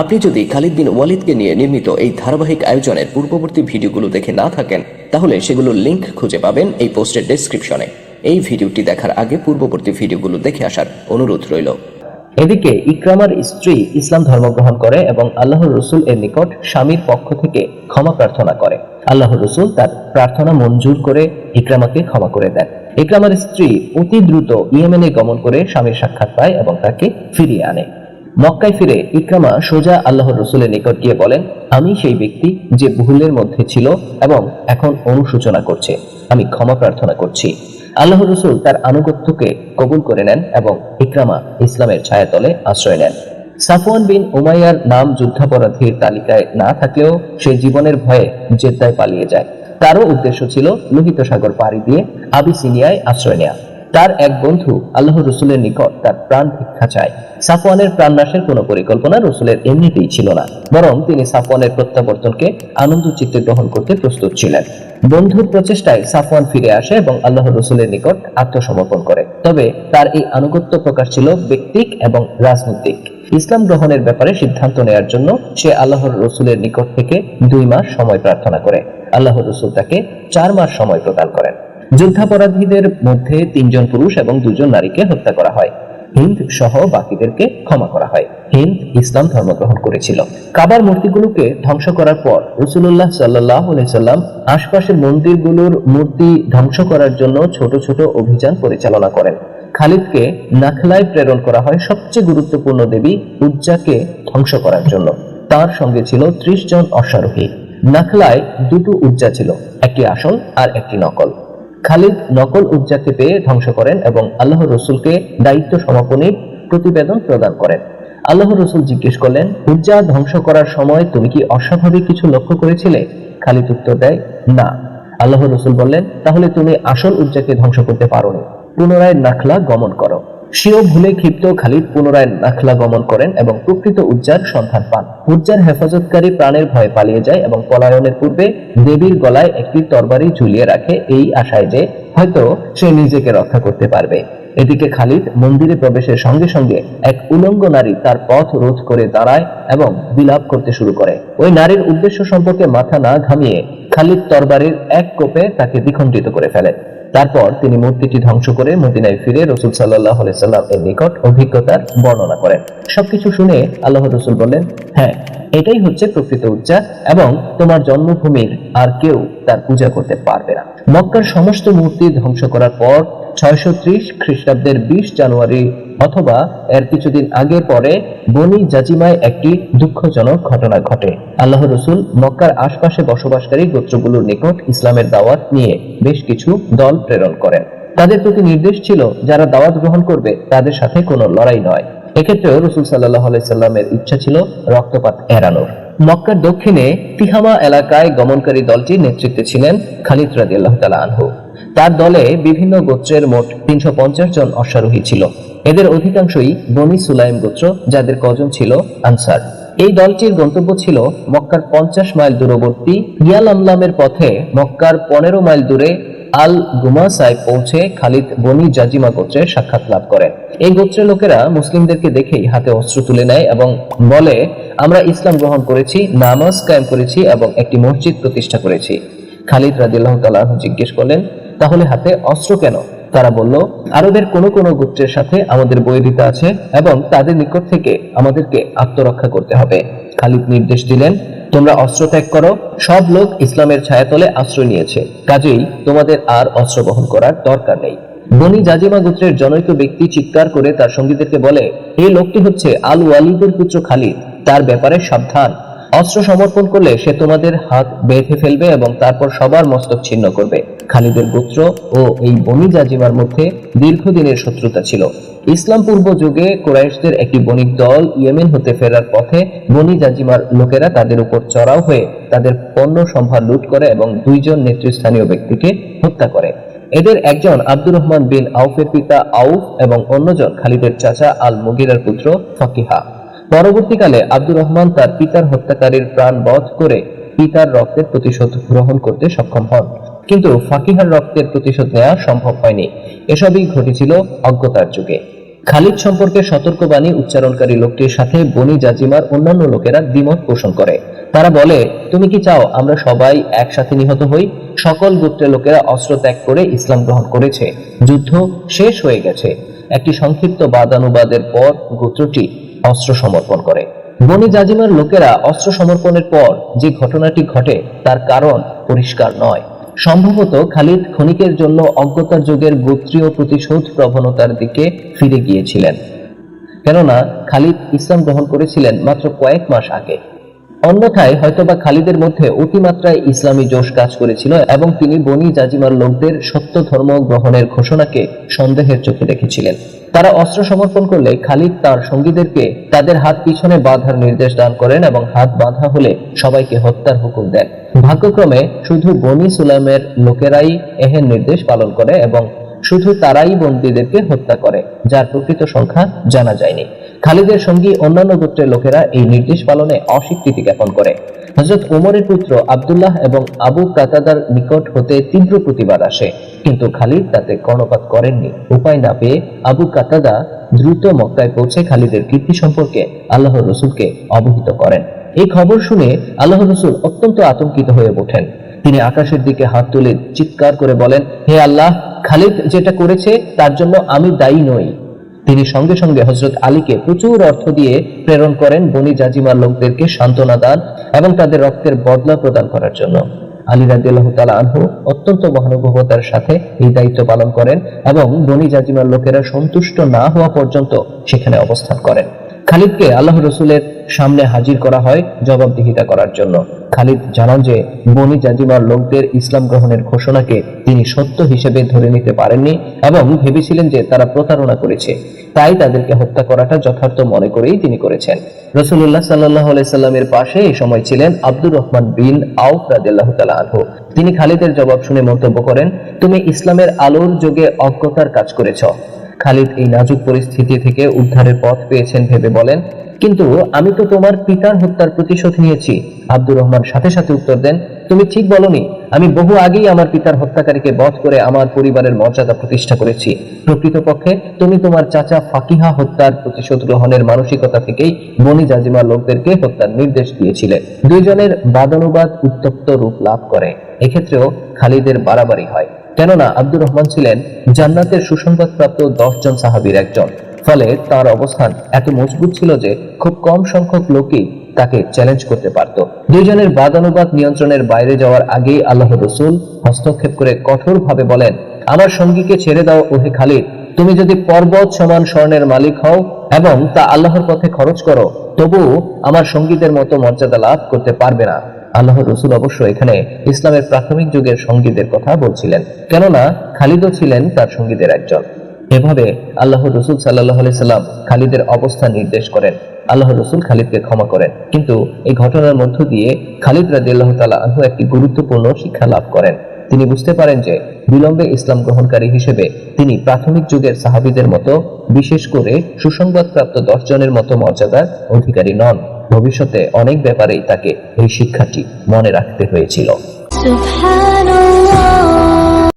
আপনি যদি খালিদ বিন ওয়ালিদকে নিয়ে নির্মিত এই ধারাবাহিক আয়োজনের পূর্ববর্তী ভিডিওগুলো দেখে না থাকেন, তাহলে সেগুলোর লিংক খুঁজে পাবেন এই পোস্টের ডেসক্রিপশনে এই ভিডিওটি দেখার আগে পূর্ববর্তী ভিডিওগুলো দেখে আসার অনুরোধ রইল। এদিকে ইকরামার স্ত্রী ইসলাম ধর্ম গ্রহণ করে এবং আল্লাহর রসুল এর নিকট স্বামীর পক্ষ থেকে ক্ষমা প্রার্থনা করে। আল্লাহর রসুল তার প্রার্থনা মঞ্জুর করে ইকরামাকে ক্ষমা করে দেন। ইকরামার স্ত্রী অতি দ্রুত ইয়েমেনে গমন করে স্বামীর সাক্ষাৎ পায় এবং তাকে ফিরিয়ে আনে। মক্কায় ফিরে ইকরামা সোজা আল্লাহর রসুলের নিকট গিয়ে বলেন, আমি সেই ব্যক্তি যে ভুলের মধ্যে ছিল এবং এখন অনুশোচনা করছে। আমি ক্ষমা প্রার্থনা করছি। আল্লাহ রসুল তার আনুগত্যকে কবুল করে নেন এবং ইকরামা ইসলামের ছায়াতলে আশ্রয় নেন। সাফওয়ান বিন উমাইয়ার নাম যুদ্ধাপরাধীর তালিকায় না থাকলেও সে জীবনের ভয়ে জেদ্দায় পালিয়ে যায়। তারও উদ্দেশ্য ছিল লোহিত সাগর পাড়ি দিয়ে আবিসিনিয়ায় আশ্রয় নেয়া। তার এক বন্ধু আল্লাহ রসুলের নিকট তার প্রাণ ভিক্ষা চায়। সাফওয়ানের প্রাণনাশের কোনো পরিকল্পনা রসুলের এমনিতেই ছিল না। বরং তিনি সাফওয়ানের প্রত্যাবর্তনকে আনন্দ চিত্তে গ্রহণ করতে প্রস্তুত ছিলেন। বন্ধুর প্রচেষ্টায় সাফওয়ান ফিরে আসে এবং আল্লাহ রসুলের নিকট আত্মসমর্পণ করে। তবে তার এই আনুগত্য প্রকাশ ছিল ব্যক্তিক এবং রাজনৈতিক। ইসলাম গ্রহণের ব্যাপারে সিদ্ধান্ত নেয়ার জন্য সে আল্লাহর রসুলের নিকট থেকে দুই মাস সময় প্রার্থনা করে। আল্লাহ রসুল তাকে চার মাস সময় প্রদান করেন। যুদ্ধাপরাধীদের মধ্যে তিনজন পুরুষ এবং দুজন নারীকে হত্যা করা হয়। হিন্দ সহ বাকিদেরকে ক্ষমা করা হয়। হিন্দ ইসলাম ধর্ম গ্রহণ করেছিল। কাবার মূর্তিগুলোকে ধ্বংস করার পর রসুল্লাহ সাল্লাহ সাল্লাম আশপাশের মন্দিরগুলোর মূর্তি ধ্বংস করার জন্য ছোট ছোট অভিযান পরিচালনা করেন। খালিদকে নাখলায় প্রেরণ করা হয় সবচেয়ে গুরুত্বপূর্ণ দেবী উজ্জাকে ধ্বংস করার জন্য। তার সঙ্গে ছিল ত্রিশ জন অশ্বারোহী। নাখলায় দুটো উজ্জা ছিল, একটি আসল আর একটি নকল। খালিদ নকল উজ্জাকে পেয়ে ধ্বংস করেন এবং আল্লাহ রসুলকে দায়িত্ব সমাপনী প্রতিবেদন প্রদান করেন। আল্লাহ রসুল জিজ্ঞেস করলেন উজ্জা ধ্বংস করার সময় তুমি কি অস্বাভাবিক কিছু লক্ষ্য করেছিলে? খালিদ উত্তর দেয়, না। আল্লাহ রসুল বললেন, তাহলে তুমি আসল উজ্জাকে ধ্বংস করতে পারো পুনরায় নাখলা গমন করো। সেও ভুলে ক্ষিপ্ত খালিদ পুনরায় নাখলা গমন করেন এবং প্রকৃত উজ্জার সন্ধান পান। উজ্জার হেফাজতকারী প্রাণের ভয়ে পালিয়ে যায় এবং পলায়নের পূর্বে দেবীর গলায় একটি তরবারি ঝুলিয়ে রাখে এই আশায় যে হয়তো সে নিজেকে রক্ষা করতে পারবে। এদিকে খালিদ মন্দিরে প্রবেশের সঙ্গে সঙ্গে এক উলঙ্গ নারী তার পথ রোধ করে দাঁড়ায় এবং বিলাপ করতে শুরু করে। ওই নারীর উদ্দেশ্য সম্পর্কে মাথা না ঘামিয়ে খালিদ তরবারির এক কোপে তাকে দ্বিখণ্ডিত করে ফেলেন। তারপর তিনি মূর্তিটি ধ্বংস করে মদিনায় ফিরে রসুল সাল্লাহ সাল্লাম এর নিকট অভিজ্ঞতার বর্ণনা করেন। সবকিছু শুনে আল্লাহ রসুল বললেন হ্যাঁ এটাই হচ্ছে প্রকৃত উচ্চা এবং তোমার জন্মভূমির আর কেউ তার পূজা করতে পারবে না। মক্কার সমস্ত মূর্তি ধ্বংস করার পর ছয়শো ত্রিশ খ্রিস্টাব্দের বিশ জানুয়ারি অথবা এর কিছুদিন আগে পরে বনি জাজিমায় একটি দুঃখজনক ঘটনা ঘটে। আল্লাহ রসুল মক্কার আশপাশে বসবাসকারী গোত্রগুলোর নিকট ইসলামের দাওয়াত নিয়ে বেশ কিছু দল প্রেরণ করেন। তাদের প্রতি নির্দেশ ছিল, যারা দাওয়াত গ্রহণ করবে, তাদের সাথে কোনো লড়াই নয়। এক্ষেত্রেও রসুল সাল্লাহ সাল্লামের ইচ্ছা ছিল রক্তপাত এড়ানোর। মক্কার দক্ষিণে তিহামা এলাকায় গমনকারী দলটির নেতৃত্বে ছিলেন খালিদ রাদিয়াল্লাহু তাআলা আনহু। তার দলে বিভিন্ন গোত্রের মোট তিনশো পঞ্চাশ জন অশ্বারোহী ছিল। এদের অধিকাংশই বনি সুলাইম গোত্র, যাদের কজন ছিল আনসার। এই দলটির গন্তব্য ছিল মক্কার পঞ্চাশ মাইল দূরবর্তী ইয়াল আমলামের পথে মক্কার পনেরো মাইল দূরে আল গুমাসায় পৌঁছে খালিদ বনি জাজিমা গোত্রের সাক্ষাৎ লাভ করে। এই গোত্রের লোকেরা মুসলিমদেরকে দেখেই হাতে অস্ত্র তুলে নেয় এবং বলে, আমরা ইসলাম গ্রহণ করেছি, নামাজ কায়েম করেছি এবং একটি মসজিদ প্রতিষ্ঠা করেছি। খালিদ রাদিল্লাহ তালাহ জিজ্ঞেস করলেন তাহলে হাতে অস্ত্র কেন? তারা বলল, আরবের কোন কোন গোত্রের সাথে আমাদের বৈরিতা আছে এবং তাদের নিকট থেকে আমাদেরকে আত্মরক্ষা করতে হবে। খালিদ নির্দেশ দিলেন, তোমরা অস্ত্র ত্যাগ করো, সব লোক ইসলামের ছায়াতলে আশ্রয় নিয়েছে। কাজেই তোমাদের আর অস্ত্র বহন করার দরকার নেই। বনি জাজিমা গোত্রের জনৈক ব্যক্তি চিৎকার করে তার সঙ্গীদেরকে বলে এই লোকটি হচ্ছে আল ওয়ালিদের পুত্র খালিদ। তার ব্যাপারে সাবধান। অস্ত্র সমর্পণ করলে সে তোমাদের হাত বেঁধে ফেলবে এবং তারপর সবার মস্তক ছিন্ন করবে। খালিদের গোত্র ও এই বনি জাজিমার মধ্যে দীর্ঘদিনের শত্রুতা ছিল। ইসলাম পূর্ব যুগে কোরাইশদের একটি বণিক দল ইয়েমেন হতে ফেরার পথে বনি জাজিমার লোকেরা তাদের উপর চড়াও হয়ে তাদের পণ্য সম্ভার লুট করে এবং দুইজন নেতৃস্থানীয় ব্যক্তিকে হত্যা করে। এদের একজন আব্দুর রহমান বিন আউফের পিতা আউফ এবং অন্যজন খালিদের চাচা আল মুগিরার পুত্র ফকিহা। পরবর্তীকালে আব্দুর রহমান তার পিতার হত্যাকারীর প্রাণ বধ করে পিতার রক্তের প্রতিশোধ গ্রহণ করতে সক্ষম হন। কিন্তু ফাকিহার রক্তের প্রতিশোধ নেওয়া সম্ভব হয়নি। এসবই ঘটেছিল অজ্ঞতার যুগে। খালিদ সম্পর্কে সতর্কবাণী উচ্চারণকারী লোকটির সাথে বনি জাজিমার অন্যান্য লোকেরা দ্বিমত পোষণ করে। তারা বলে, তুমি কি চাও আমরা সবাই একসাথে নিহত হই? সকল গোত্রের লোকেরা অস্ত্র ত্যাগ করে ইসলাম গ্রহণ করেছে। যুদ্ধ শেষ হয়ে গেছে। একটি সংক্ষিপ্ত বাদানুবাদের পর গোত্রটি অস্ত্র সমর্পণ করে। বনি জাজিমার লোকেরা অস্ত্র সমর্পণের পর যে ঘটনাটি ঘটে, তার কারণ পরিষ্কার নয়। সম্ভবত খালিদ ক্ষণিকের জন্য অজ্ঞতা যুগের গোত্রীয় প্রতিশোধ প্রবণতার দিকে ফিরে গিয়েছিলেন। কেননা, খালিদ ইসলাম গ্রহণ করেছিলেন মাত্র কয়েক মাস আগে। অন্যথায় হয়তোবা খালিদের মধ্যে অতিমাত্রায় ইসলামী জোশ কাজ করেছিল এবং তিনি বনি জাজিমার লোকদের সত্য ধর্ম গ্রহণের ঘোষণাকে সন্দেহের চোখে দেখেছিলেন। তারা অস্ত্র সমর্পণ করলে খালিদ তার সঙ্গীদেরকে তাদের হাত পিছনে বাঁধার নির্দেশ দান করেন এবং হাত বাঁধা হলে সবাইকে হত্যার হুকুম দেন। ভাগ্যক্রমে শুধু বনি সুলামের লোকেরাই এহের নির্দেশ পালন করে এবং শুধু তারাই বন্দীদেরকে হত্যা করে, যার প্রকৃত সংখ্যা জানা যায়নি। খালিদের সঙ্গী অন্যান্য গোত্রের লোকেরা এই নির্দেশ পালনে অস্বীকৃতি জ্ঞাপন করে। হজরত ওমরের পুত্র আব্দুল্লাহ এবং আবু কাতাদার নিকট হতে তীব্র প্রতিবাদ আসে। কিন্তু খালিদ তাতে কর্ণপাত করেননি। উপায় না পেয়ে আবু কাতাদা দ্রুত মক্কায় পৌঁছে খালিদের কীর্তি সম্পর্কে আল্লাহ রসুলকে অবহিত করেন। এই খবর শুনে আল্লাহ রসুল অত্যন্ত আতঙ্কিত হয়ে ওঠেন। তিনি আকাশের দিকে হাত তুলে চিৎকার করে বলেন, হে আল্লাহ, খালিদ যেটা করেছে তার জন্য আমি দায়ী নই। তিনি সঙ্গে সঙ্গে হজরত আলীকে প্রচুর অর্থ দিয়ে প্রেরণ করেন বনি জাজিমার লোকদেরকে সান্ত্বনা দান এবং তাদের রক্তের বদলা প্রদান করার জন্য। আলী রাদিয়াল্লাহু তাআলা আনহু অত্যন্ত মহানুভবতার সাথে এই দায়িত্ব পালন করেন এবং বনি জাজিমার লোকেরা সন্তুষ্ট না হওয়া পর্যন্ত সেখানে অবস্থান করেন। খালিদকে আল্লাহ রসুলের সামনে হাজির করা হয় জবাবদিহিতা করার জন্য। খালিদ জানান যে, বনি জাজিমার লোকদের ইসলাম গ্রহণের ঘোষণাকে তিনি সত্য হিসেবে ধরে নিতে পারেননি এবং ভেবেছিলেন যে তারা প্রতারণা করেছে। তাই তাদেরকে হত্যা করাটা যথার্থ মনে করেই তিনি করেছেন। রসুল্লাহ সাল্লাহ সাল্লামের পাশে এই সময় ছিলেন আব্দুর রহমান বিন আউফ রাদিল্লাহ তালা আনহু। তিনি খালিদের জবাব শুনে মন্তব্য করেন, তুমি ইসলামের আলোর যোগে অজ্ঞতার কাজ করেছ। খালিদ এই নাজুক পরিস্থিতি থেকে উদ্ধারের পথ পেয়েছেন ভেবে বলেন কিন্তু আমি তো তোমার পিতার হত্যার প্রতিশোধ নিয়েছি। আব্দুর রহমান সাথে সাথে উত্তর দেন, তুমি ঠিক বলনি। আমি বহু আগেই আমার পিতার হত্যাকারীকে বধ করে আমার পরিবারের মর্যাদা প্রতিষ্ঠা করেছি। প্রকৃতপক্ষে তুমি তোমার চাচা ফাকিহা হত্যার প্রতিশোধ গ্রহণের মানসিকতা থেকেই বনি জাজিমা লোকদেরকে হত্যার নির্দেশ দিয়েছিলে। দুইজনের বাদানুবাদ উত্তপ্ত রূপ লাভ করে। এক্ষেত্রেও খালিদের বাড়াবাড়ি হয়। কেননা আব্দুর রহমান ছিলেন জান্নাতের সুসংবাদপ্রাপ্ত দশ জন সাহাবীর একজন। ফলে তার অবস্থান এত মজবুত ছিল যে খুব কম সংখ্যক লোকই তাকে চ্যালেঞ্জ করতে পারত। দুইজনের বাদানুবাদ নিয়ন্ত্রণের বাইরে যাওয়ার আগেই আল্লাহ রসুল হস্তক্ষেপ করে কঠোরভাবে বলেন, আমার সঙ্গীকে ছেড়ে দাও ওহে খালিদ। তুমি যদি পর্বত সমান স্বর্ণের মালিক হও এবং তা আল্লাহর পথে খরচ করো, তবুও আমার সঙ্গীদের মতো মর্যাদা লাভ করতে পারবে না। আল্লাহ রসুল অবশ্য এখানে ইসলামের প্রাথমিক যুগের সঙ্গীদের কথা বলছিলেন। কেননা খালিদও ছিলেন তার সঙ্গীদের একজন। এভাবে আল্লাহ রসুল সাল্লাহ আলি সাল্লাম খালিদের অবস্থা নির্দেশ করেন। আল্লাহ রসুল খালিদকে ক্ষমা করেন। কিন্তু এই ঘটনার মধ্য দিয়ে খালিদ রাজি আল্লাহ তালা আহ একটি গুরুত্বপূর্ণ শিক্ষা লাভ করেন। তিনি বুঝতে পারেন যে বিলম্বে ইসলাম গ্রহণকারী হিসেবে তিনি প্রাথমিক যুগের সাহাবিদের মতো, বিশেষ করে সুসংবাদপ্রাপ্ত দশ জনের মতো মর্যাদার অধিকারী নন। ভবিষ্যতে অনেক ব্যাপারেই তাকে এই শিক্ষাটি মনে রাখতে হয়েছিল।